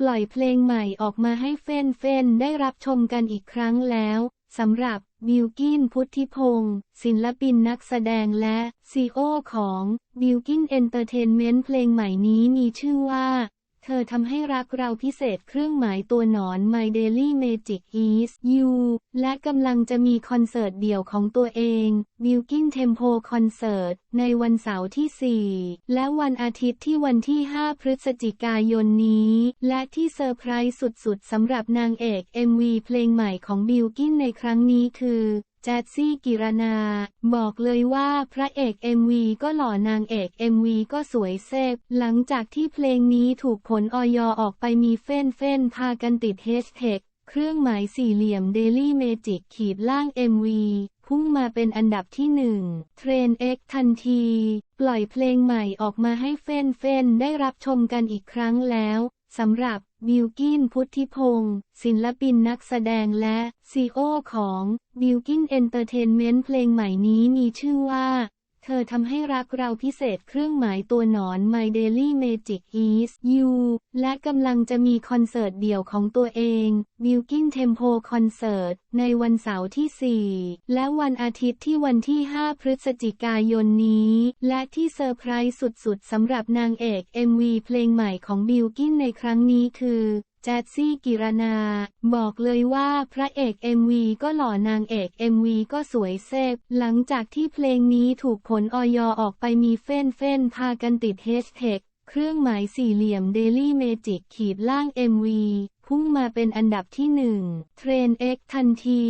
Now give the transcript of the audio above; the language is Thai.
ปล่อยเพลงใหม่ออกมาให้เฟนเฟนๆได้รับชมกันอีกครั้งแล้วสำหรับบิลกินพุทธิพงศ์ศิลปินนักแสดงและซีโอของบิลกินเอนเตอร์เทนเมนต์เพลงใหม่นี้มีชื่อว่า เธอทำให้รักเราพิเศษเครื่องหมายตัวหนอน My Daily Magic is You และกำลังจะมีคอนเสิร์ตเดี่ยวของตัวเอง b i l k i n Tempo Concert ในวันเสาร์ที่ 4 และวันอาทิตย์ที่วันที่ 5 พฤศจิกายนนี้ และที่เซอร์ไพรส์สุดๆสำหรับนางเอก MV เพลงใหม่ของบิลกินในครั้งนี้คือแจดซี่กิรนา บอกเลยว่าพระเอก MV ก็หล่อนางเอก MV ก็สวยเซฟหลังจากที่เพลงนี้ถูกผลออยออกไปมีเฟ้นเฟ้นพากันติดเฮชแท็ก เครื่องหมายสี่เหลี่ยม Daily Magic ขีดล่าง MV พุ่งมาเป็นอันดับที่หนึ่งเทรน X ทันที ปล่อยเพลงใหม่ออกมาให้เฟ้นเฟ้นๆได้รับชมกันอีกครั้งแล้วสำหรับบิลกินพุทธิพงศ์ศิลปินนักแสดงและซีโอของบิลกินเอนเตอร์เทนเมนต์เพลงใหม่นี้มีชื่อว่า เธอทำให้รักเราพิเศษเครื่องหมายตัวหนอน My Daily Magic is You และกำลังจะมีคอนเสิร์ตเดี่ยวของตัวเอง b i l k i n Tempo Concert ในวันเสาร์ที่ 4 และวันอาทิตย์ที่วันที่ 5 พฤศจิกายนนี้ และที่เซอร์ไพรส์สุดๆสำหรับนางเอก MV เพลงใหม่ของบิลกินในครั้งนี้คือ แจ๊ซี่กิรนา บอกเลยว่าพระเอก MV ก็หล่อนางเอก MV ก็สวยเซฟหลังจากที่เพลงนี้ถูกผลออยออกไปมีเฟ้นเฟ้นพากันติดเฮชแท็กเครื่องหมายสี่เหลี่ยม Daily Magic ขีดล่าง MV พุ่งมาเป็นอันดับที่หนึ่งเทรนเอกทันที